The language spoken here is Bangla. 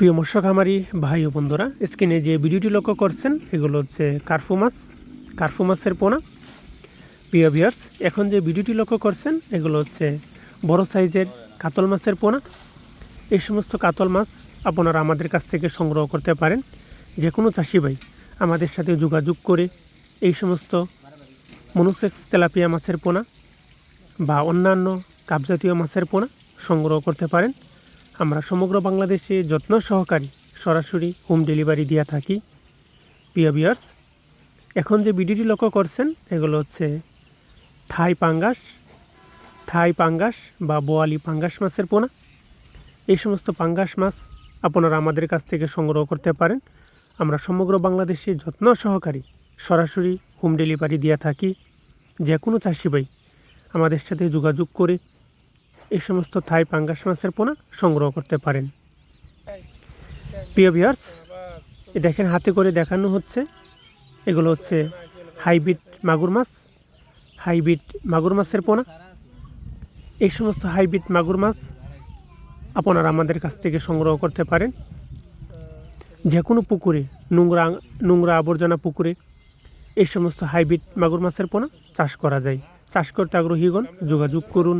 প্রিয় মৎস্য খামারি ভাই ও বন্ধুরা, স্ক্রিনে যে ভিডিওটি লক্ষ্য করছেন, এগুলো হচ্ছে কার্ফু মাছ, কার্ফু মাছের পোনা। প্রিয় ভিয়ার্স এখন যে ভিডিওটি লক্ষ্য করছেন, এগুলো হচ্ছে বড় সাইজের কাতল মাছের পোনা। এই সমস্ত কাতল মাছ আপনারা আমাদের কাছ থেকে সংগ্রহ করতে পারেন যে কোনো চাষি ভাই আমাদের সাথে যোগাযোগ করে এই সমস্ত মনুসেক্স তেলাপিয়া মাছের পোনা বা অন্যান্য কাপজাতীয় মাছের পোনা সংগ্রহ করতে পারেন। আমরা সমগ্র বাংলাদেশে যত্ন সহকারী সরাসরি হোম ডেলিভারি দিয়ে থাকি। প্রিয় বিয়ার্স এখন যে ভিডিওটি লক্ষ্য করছেন, এগুলো হচ্ছে থাই পাঙ্গাস থাই পাঙ্গাস বা বোয়ালি পাঙ্গাস মাছের পোনা। এই সমস্ত পাঙ্গাস মাছ আপনারা আমাদের কাছ থেকে সংগ্রহ করতে পারেন। আমরা সমগ্র বাংলাদেশে যত্ন সহকারী সরাসরি হোম ডেলিভারি দিয়ে থাকি। যে কোনো চাষি ভাই আমাদের সাথে যোগাযোগ করে এই সমস্ত থাই পাঙ্গাস মাছের পোনা সংগ্রহ করতে পারেন। প্রিয় ভিউয়ার্স এ দেখেন হাতে করে দেখানো হচ্ছে। এগুলো হচ্ছে হাইব্রিড মাগুর মাছ, হাইব্রিড মাগুর মাছের পোনা। এই সমস্ত হাইব্রিড মাগুর মাছ আপনারা আমাদের কাছ থেকে সংগ্রহ করতে পারেন। যে কোনো পুকুরে, নোংরা নোংরা আবর্জনা পুকুরে এই সমস্ত হাইব্রিড মাগুর মাছের পোনা চাষ করা যায়। চাষ করতে আগ্রহীগণ যোগাযোগ করুন।